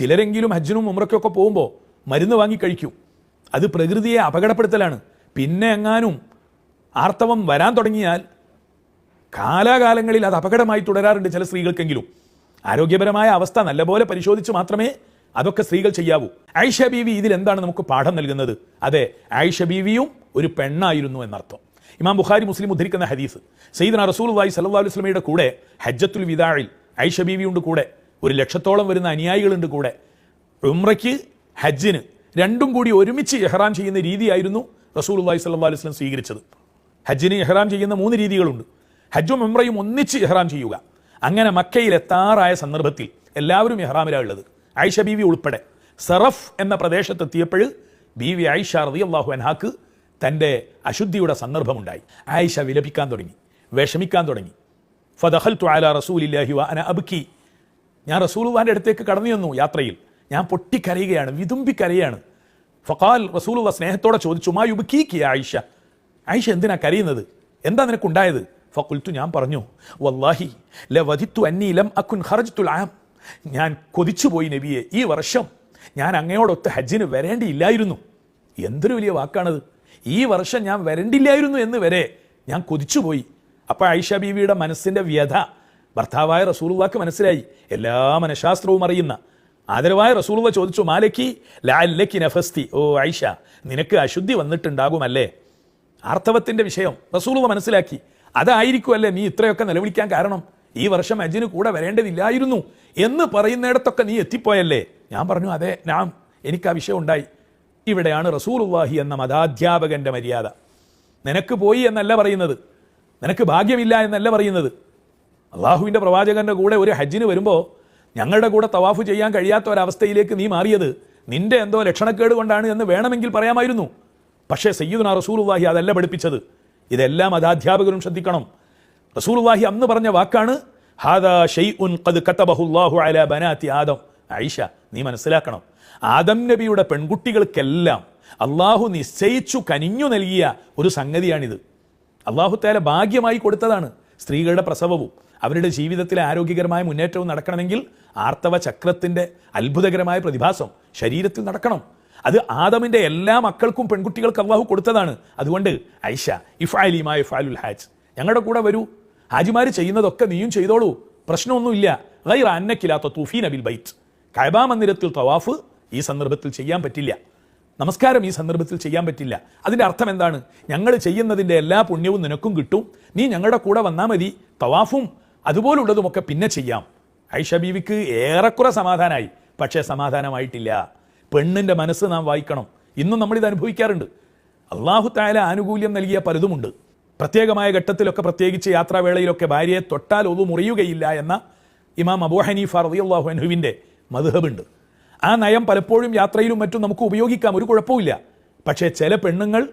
ചിലരെങ്കിലും ഹജ്ജിനും ഉമ്രയ്ക്കൊക്കെ പോകുമ്പോൾ മരുന്ന് വാങ്ങി കഴിക്കും. അത് പ്രകൃതിയെ അപകടപ്പെടുത്തലാണ്. പിന്നെ എങ്ങാനും ആർത്തവം വരാൻ തുടങ്ങിയാൽ കാലാകാലങ്ങളിൽ അത് അപകടമായി തുടരാറുണ്ട് ചില സ്ത്രീകൾക്കെങ്കിലും. ആരോഗ്യപരമായ അവസ്ഥ നല്ലപോലെ പരിശോധിച്ച് മാത്രമേ അതൊക്കെ സ്ത്രീകൾ ചെയ്യാവൂ. ആയിഷ ബീവി ഇതിൽ എന്താണ് നമുക്ക് പാഠം നൽകുന്നത്? അതെ ആയിഷ ബീവിയും ഒരു പെണ്ണായിരുന്നു എന്നർത്ഥം. ഇമാം ബുഖാരി മുസ്ലിം ഉദ്ധരിക്കുന്ന ഹദീസ്. സയ്യിദ്ന റസൂലുള്ളാഹി വായി അലൈഹി അലുസ്ലമിയുടെ കൂടെ ഹജ്ജത്തുൽ വിദാഇൽ ആയിഷ ബീവിയുണ്ട് കൂടെ. ഒരു ലക്ഷത്തോളം വരുന്ന അനുയായികളുണ്ട് കൂടെ. ഉമ്രയ്ക്ക് ഹജ്ജിന് രണ്ടും കൂടി ഒരുമിച്ച് എഹ്റാം ചെയ്യുന്ന രീതിയായിരുന്നു റസൂലുള്ളാഹി സ്വല്ലാ അലൈഹി വസല്ലം സ്വീകരിച്ചത്. ഹജ്ജിന് എഹ്റാം ചെയ്യുന്ന മൂന്ന് രീതികളുണ്ട്. ഹജ്ജും ഉമ്രയും ഒന്നിച്ച് എഹ്റാം ചെയ്യുക. അങ്ങനെ മക്കയിൽ എത്താറായ സന്ദർഭത്തിൽ എല്ലാവരും എഹ്റാമിലാണ് ഉള്ളത്. ആയിഷ ബീവി ഉൾപ്പെടെ. സറഫ് എന്ന പ്രദേശത്തെത്തിയപ്പോൾ ബീവി ആയിഷ റതി അള്ളാഹു അൻഹാക്ക് തന്റെ അശുദ്ധിയുടെ സന്ദർഭമുണ്ടായി. ആയിഷ വിലപിക്കാൻ തുടങ്ങി വിഷമിക്കാൻ തുടങ്ങി. ഫദഖൽതു അലാ റസൂലില്ലാഹി വ അന അബ്കി ഞാൻ റസൂലുവാന്റെ അടുത്തേക്ക് കടന്നു ചെന്നു യാത്രയിൽ. ഞാൻ പൊട്ടിക്കരയുകയാണ് വിതുമ്പിക്കരയാണ്. ഫഖാൽ റസൂലുവ സ്നേഹത്തോടെ ചോദിച്ചു മാ യുബ്കീക്ക് യാ ആയിഷ? ആയിഷ എന്തിനാ കരയുന്നത്? എന്താ നിനക്കുണ്ടായത് ഫക്കുൽത്തു ഞാൻ പറഞ്ഞു വല്ലാഹി ല വധിത്തു ലം അക്കുൻ ഹർജത്തുൽ ആം ഞാൻ കൊതിച്ചുപോയി നബിയെ ഈ വർഷം ഞാൻ അങ്ങയോടൊത്ത് ഹജ്ജിന് വരേണ്ടിയില്ലായിരുന്നു. എന്തൊരു വലിയ വാക്കാണത്. ഈ വർഷം ഞാൻ വരേണ്ടില്ലായിരുന്നു എന്ന് വരെ ഞാൻ കൊതിച്ചുപോയി. അപ്പോൾ ആയിഷ ബീവിയുടെ മനസ്സിന്റെ വ്യഥ ഭർത്താവായ റസൂലുള്ളാക്ക് മനസ്സിലായി. എല്ലാ മനഃശാസ്ത്രവും അറിയുന്ന. ആദരവായ റസൂലുള്ള ചോദിച്ചു മാലക്കി ലാല്ലക്കി നഫസ്തി ഓ ആയിഷ നിനക്ക് അശുദ്ധി വന്നിട്ടുണ്ടാകുമല്ലേ? ആർത്തവത്തിന്റെ വിഷയം റസൂലുള്ള മനസ്സിലാക്കി. അതായിരിക്കുമല്ലേ നീ ഇത്രയൊക്കെ നിലവിളിക്കാൻ കാരണം? ഈ വർഷം അജിന് കൂടെ വരേണ്ടതില്ലായിരുന്നു എന്ന് പറയുന്നിടത്തൊക്കെ നീ എത്തിപ്പോയല്ലേ? ഞാൻ പറഞ്ഞു അതെ ഞാൻ എനിക്ക് ആ വിഷയം ഉണ്ടായി. ഇവിടെയാണ് റസൂലുള്ളാഹി എന്ന മതാധ്യാപകന്റെ മര്യാദ. നിനക്ക് പോയി എന്നല്ല പറയുന്നത്. നിനക്ക് ഭാഗ്യമില്ല എന്നല്ല പറയുന്നത്. അള്ളാഹുവിന്റെ പ്രവാചകന്റെ കൂടെ ഒരു ഹജ്ജിന് വരുമ്പോൾ ഞങ്ങളുടെ കൂടെ തവാഫ് ചെയ്യാൻ കഴിയാത്ത ഒരവസ്ഥയിലേക്ക് നീ മാറിയത് നിന്റെ എന്തോ ലക്ഷണക്കേട് കൊണ്ടാണ് എന്ന് വേണമെങ്കിൽ പറയാമായിരുന്നു. പക്ഷേ സയ്യിദുന റസൂലുള്ളാഹി അതല്ല പഠിപ്പിച്ചത്. ഇതെല്ലാം അതാധ്യാപകരും ശ്രദ്ധിക്കണം. റസൂലുള്ളാഹി അന്ന് പറഞ്ഞ വാക്കാണ് ഹാദാ ആദം. ആയിഷ നീ മനസ്സിലാക്കണം. ആദം നബിയുടെ പെൺകുട്ടികൾക്കെല്ലാം അള്ളാഹു നിശ്ചയിച്ചു കനിഞ്ഞു നൽകിയ ഒരു സംഗതിയാണിത്. അള്ളാഹു തേല ഭാഗ്യമായി കൊടുത്തതാണ് സ്ത്രീകളുടെ പ്രസവവും. അവരുടെ ജീവിതത്തിൽ ആരോഗ്യകരമായ മുന്നേറ്റവും നടക്കണമെങ്കിൽ ആർത്തവ ചക്രത്തിന്റെ അത്ഭുതകരമായ പ്രതിഭാസം ശരീരത്തിൽ നടക്കണം. അത് ആദമിന്റെ എല്ലാ മക്കൾക്കും പെൺകുട്ടികൾക്ക് അള്ളാഹു കൊടുത്തതാണ്. അതുകൊണ്ട് ഐഷ ഇഫാലിമായ ഇഫാലുൽ ഹാജ്. ഞങ്ങളുടെ കൂടെ വരൂ. ഹാജിമാർ ചെയ്യുന്നതൊക്കെ നീയും ചെയ്തോളൂ. പ്രശ്നമൊന്നുമില്ല. ഗൈറ അന്നക്കിലാത്ത തുഫീൻ അബിൽ ബൈറ്റ് കൈബാ മന്ദിരത്തിൽ തവാഫ് ഈ സന്ദർഭത്തിൽ ചെയ്യാൻ പറ്റില്ല. നമസ്കാരം ഈ സന്ദർഭത്തിൽ ചെയ്യാൻ പറ്റില്ല. അതിന്റെ അർത്ഥം എന്താണ്? ഞങ്ങൾ ചെയ്യുന്നതിന്റെ എല്ലാ പുണ്യവും നിനക്കും കിട്ടും. നീ ഞങ്ങളുടെ കൂടെ വന്നാൽ മതി. തവാഫും അതുപോലുള്ളതുമൊക്കെ പിന്നെ ചെയ്യാം. ഐഷ ബീവിക്ക് ഏറെക്കുറെ സമാധാനമായി പക്ഷേ സമാധാനമായിട്ടില്ല. പെണ്ണിന്റെ മനസ്സ് നാം വായിക്കണം. ഇന്നും നമ്മളിത് അനുഭവിക്കാറുണ്ട്. അള്ളാഹു താല ആനുകൂല്യം നൽകിയ പലതുമുണ്ട്. പ്രത്യേകമായ ഘട്ടത്തിലൊക്കെ പ്രത്യേകിച്ച് യാത്രാവേളയിലൊക്കെ ഭാര്യയെ തൊട്ടാൽ ഒതു മുറിയുകയില്ല എന്ന ഇമാം അബൂ ഹനീഫ റളിയല്ലാഹു അൻഹുവിന്റെ മധുഹബുണ്ട്. ആ നയം പലപ്പോഴും യാത്രയിലും മറ്റും നമുക്ക് ഉപയോഗിക്കാം. ഒരു കുഴപ്പമില്ല പക്ഷേ ചില പെണ്ണുങ്ങൾ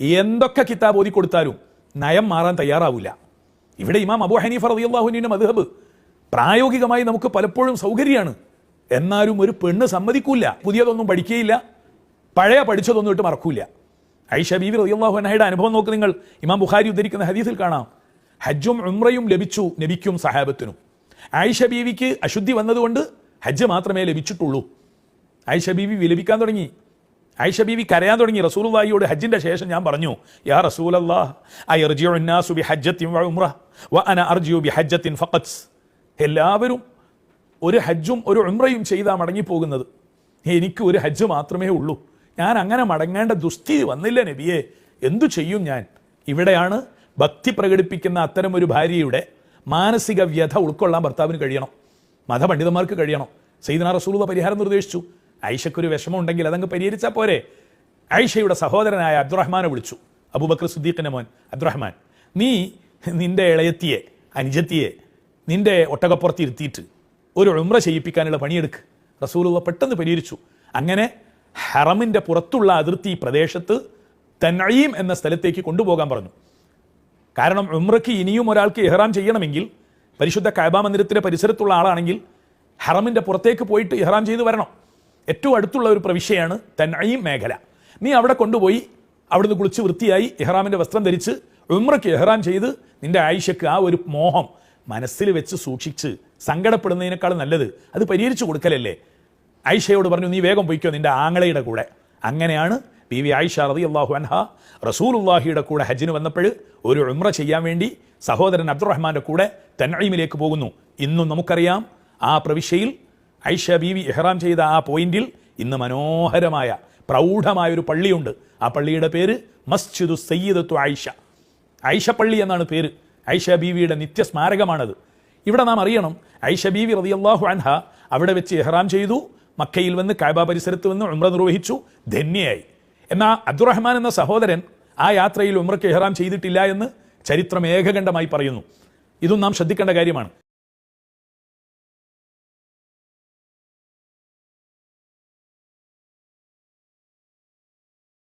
എന്തൊക്കെ കിതാബ് ഓതി കൊടുത്താലും നയം മാറാൻ തയ്യാറാവില്ല. ഇവിടെ ഇമാം അബൂ ഹനീഫ റളിയല്ലാഹുവിന്റെ മധുഹബ് പ്രായോഗികമായി നമുക്ക് പലപ്പോഴും സൗകര്യമാണ്. എന്നാലും ഒരു പെണ്ണ് സമ്മതിക്കൂല. പുതിയതൊന്നും പഠിക്കുകയില്ല പഴയ പഠിച്ചതൊന്നും ഇട്ട് മറക്കൂല. ഐഷ ബീവി റളിയല്ലാഹു അൻഹയുടെ അനുഭവം നോക്ക് നിങ്ങൾ. ഇമാം ബുഖാരി ഉദ്ധരിക്കുന്ന ഹദീസിൽ കാണാം. ഹജ്ജും ഉംറയും ലഭിച്ചു നബിക്കും സഹാബത്തിനും. ആയിഷ ബീവിക്ക് അശുദ്ധി വന്നതുകൊണ്ട് ഹജ്ജ് മാത്രമേ ലഭിച്ചിട്ടുള്ളൂ. ആയിഷ ബീവി വിലപിക്കാൻ തുടങ്ങി. ആയിഷ ബീവി കരയാൻ തുടങ്ങി. റസൂലുള്ളാഹിയോട് ഹജ്ജിന്റെ ശേഷം ഞാൻ പറഞ്ഞു യാ റസൂലല്ലാഹ് ഐ അർജിയു ബി ഹജ്ജത്തിൻ വ ഉംറ വ അന അർജിയു ബി ഹജ്ജത്തിൻ ഫഖത്ത് എല്ലാവരും ഒരു ഹജ്ജും ഒരു ഉംറയും ചെയ്താൽ മടങ്ങിപ്പോകുന്നത്. എനിക്ക് ഒരു ഹജ്ജ് മാത്രമേ ഉള്ളൂ. ഞാൻ അങ്ങനെ മടങ്ങേണ്ട ദുസ്ഥിതി വന്നില്ല നബിയെ. എന്തു ചെയ്യും ഞാൻ? ഇവിടെയാണ് ഭക്തി പ്രകടിപ്പിക്കുന്ന അത്തരം ഒരു ഭാര്യയുടെ മാനസിക വ്യഥ ഉൾക്കൊള്ളാൻ ഭർത്താവിന് കഴിയണം. മതപണ്ഡിതന്മാർക്ക് കഴിയണം. സൈദന റസൂലുള്ള പരിഹാരം നിർദ്ദേശിച്ചു. ഐഷയ്ക്കൊരു വിഷമം ഉണ്ടെങ്കിൽ അതങ്ങ് പരിഹരിച്ചാൽ പോരെ. ഐഷയുടെ സഹോദരനായ അബ്ദുറഹ്മാനെ വിളിച്ചു. അബൂബക്കർ സുദ്ദീഖിന്റെ മോൻ അബ്ദുറഹ്മാൻ നീ നിന്റെ ഇളയത്തിയെ അനുജത്തിയെ നിന്റെ ഒട്ടകപ്പുറത്ത് ഇരുത്തിയിട്ട് ഒരു ഉമ്ര ചെയ്യിപ്പിക്കാനുള്ള പണിയെടുക്ക്. റസൂലുള്ള പെട്ടെന്ന് പരിഹരിച്ചു. അങ്ങനെ ഹറമിന്റെ പുറത്തുള്ള അതിർത്തി പ്രദേശത്ത് തന്നഴീം എന്ന സ്ഥലത്തേക്ക് കൊണ്ടുപോകാൻ പറഞ്ഞു. കാരണം ഉമ്രയ്ക്ക് ഇനിയും ഒരാൾക്ക് ഇഹ്റാം ചെയ്യണമെങ്കിൽ പരിശുദ്ധ കഅബ മന്ദിരത്തിന്റെ പരിസരത്തുള്ള ആളാണെങ്കിൽ ഹറമിന്റെ പുറത്തേക്ക് പോയിട്ട് ഇഹ്റാം ചെയ്ത് വരണം. ഏറ്റവും അടുത്തുള്ള ഒരു പ്രവിശ്യയാണ് തന്നഴീം മേഖല. നീ അവിടെ കൊണ്ടുപോയി അവിടുന്ന് കുളിച്ച് വൃത്തിയായി ഇഹ്റാമിന്റെ വസ്ത്രം ധരിച്ച് ഉമ്രയ്ക്ക് ഇഹ്റാം ചെയ്ത് നിന്റെ ആയിഷക്ക് ആ ഒരു മോഹം മനസ്സിൽ വെച്ച് സൂക്ഷിച്ച് സങ്കടപ്പെടുന്നതിനേക്കാൾ നല്ലത് അത് പരിഹരിച്ചു കൊടുക്കലല്ലേ? ആയിഷയോട് പറഞ്ഞു നീ വേഗം പോയിക്കോ നിന്റെ ആങ്ങളയുടെ കൂടെ. അങ്ങനെയാണ് ബി വി ആയിഷ റതി അള്ളാഹു അൻഹ റസൂലുല്ലാഹിയുടെ കൂടെ ഹജ്ജിന് വന്നപ്പോൾ ഒരു ഉമ്ര ചെയ്യാൻ വേണ്ടി സഹോദരൻ അബ്ദുറഹ്മാന്റെ കൂടെ തൻഈമിലേക്ക് പോകുന്നു. ഇന്നും നമുക്കറിയാം ആ പ്രവിശ്യയിൽ ഐഷ ബീവി എഹ്റാം ചെയ്ത ആ പോയിന്റിൽ ഇന്ന് മനോഹരമായ പ്രൗഢമായ ഒരു പള്ളിയുണ്ട്. ആ പള്ളിയുടെ പേര് മസ്ജിദു സയ്യിദത്തു ആയിഷ ഐഷ പള്ളി എന്നാണ് പേര്. ഐഷ ബീവിയുടെ നിത്യസ്മാരകമാണത്. ഇവിടെ നാം അറിയണം ഐഷ ബീവി റളിയല്ലാഹു അൻഹ അവിടെ വെച്ച് എഹ്റാം ചെയ്തു മക്കയിൽ വന്ന് കാബ പരിസരത്ത് വന്ന് ഉമ്ര നിർവഹിച്ചു ധന്യയായി. എന്നാൽ അബ്ദുറഹ്മാൻ എന്ന സഹോദരൻ ആ യാത്രയിൽ ഉമ്രയ്ക്ക് എഹ്റാം ചെയ്തിട്ടില്ല എന്ന് ചരിത്രം ഏകകണ്ഠമായി പറയുന്നു. ഇതും നാം ശ്രദ്ധിക്കേണ്ട കാര്യമാണ്.